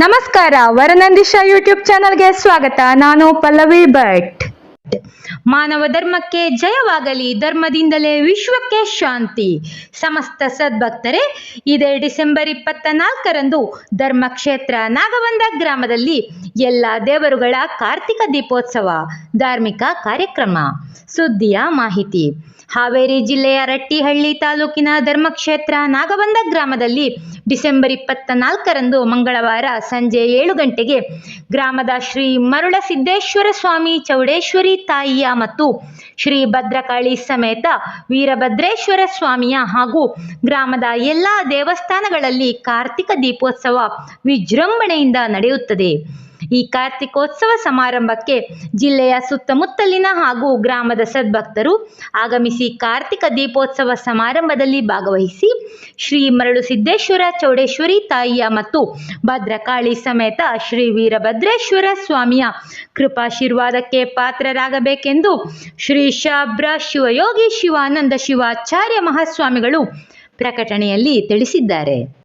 ನಮಸ್ಕಾರ, ವರನಂದಿಶ ಯೂಟ್ಯೂಬ್ ಚಾನಲ್ಗೆ ಸ್ವಾಗತ. ನಾನು ಪಲ್ಲವಿ ಭಟ್. ಮಾನವ ಧರ್ಮಕ್ಕೆ ಜಯವಾಗಲಿ, ಧರ್ಮದಿಂದಲೇ ವಿಶ್ವಕ್ಕೆ ಶಾಂತಿ. ಸಮಸ್ತ ಸದ್ಭಕ್ತರೇ, ಇದೇ ಡಿಸೆಂಬರ್ ಇಪ್ಪತ್ತ ನಾಲ್ಕರಂದು ಧರ್ಮಕ್ಷೇತ್ರ ನಾಗವಂದ ಗ್ರಾಮದಲ್ಲಿ ಎಲ್ಲ ದೇವರುಗಳ ಕಾರ್ತಿಕ ದೀಪೋತ್ಸವ, ಧಾರ್ಮಿಕ ಕಾರ್ಯಕ್ರಮ. ಸುದ್ದಿಯ ಮಾಹಿತಿ. ಹಾವೇರಿ ಜಿಲ್ಲೆಯ ರಟ್ಟಿಹಳ್ಳಿ ತಾಲೂಕಿನ ಧರ್ಮಕ್ಷೇತ್ರ ನಾಗಬಂದ ಗ್ರಾಮದಲ್ಲಿ ಡಿಸೆಂಬರ್ ಇಪ್ಪತ್ತ ನಾಲ್ಕರಂದು ಮಂಗಳವಾರ ಸಂಜೆ ಏಳು ಗಂಟೆಗೆ ಗ್ರಾಮದ ಶ್ರೀ ಮರುಳ ಸಿದ್ದೇಶ್ವರ ಸ್ವಾಮಿ ಚೌಡೇಶ್ವರಿ ತಾಯಿಯ ಮತ್ತು ಶ್ರೀ ಭದ್ರಕಾಳಿ ಸಮೇತ ವೀರಭದ್ರೇಶ್ವರ ಸ್ವಾಮಿಯ ಹಾಗೂ ಗ್ರಾಮದ ಎಲ್ಲ ದೇವಸ್ಥಾನಗಳಲ್ಲಿ ಕಾರ್ತಿಕ ದೀಪೋತ್ಸವ ವಿಜೃಂಭಣೆಯಿಂದ ನಡೆಯುತ್ತದೆ. ಈ ಕಾರ್ತಿಕೋತ್ಸವ ಸಮಾರಂಭಕ್ಕೆ ಜಿಲ್ಲೆಯ ಸುತ್ತಮುತ್ತಲಿನ ಹಾಗೂ ಗ್ರಾಮದ ಸದ್ಭಕ್ತರು ಆಗಮಿಸಿ ಕಾರ್ತಿಕ ದೀಪೋತ್ಸವ ಸಮಾರಂಭದಲ್ಲಿ ಭಾಗವಹಿಸಿ ಶ್ರೀ ಮರಳು ಸಿದ್ದೇಶ್ವರ ಚೌಡೇಶ್ವರಿ ತಾಯಿಯ ಮತ್ತು ಭದ್ರಕಾಳಿ ಸಮೇತ ಶ್ರೀ ವೀರಭದ್ರೇಶ್ವರ ಸ್ವಾಮಿಯ ಕೃಪಾಶೀರ್ವಾದಕ್ಕೆ ಪಾತ್ರರಾಗಬೇಕೆಂದು ಶ್ರೀ ಶಾಬ್ರ ಶಿವಯೋಗಿ ಶಿವಾನಂದ ಶಿವಾಚಾರ್ಯ ಮಹಾಸ್ವಾಮಿಗಳು ಪ್ರಕಟಣೆಯಲ್ಲಿ ತಿಳಿಸಿದ್ದಾರೆ.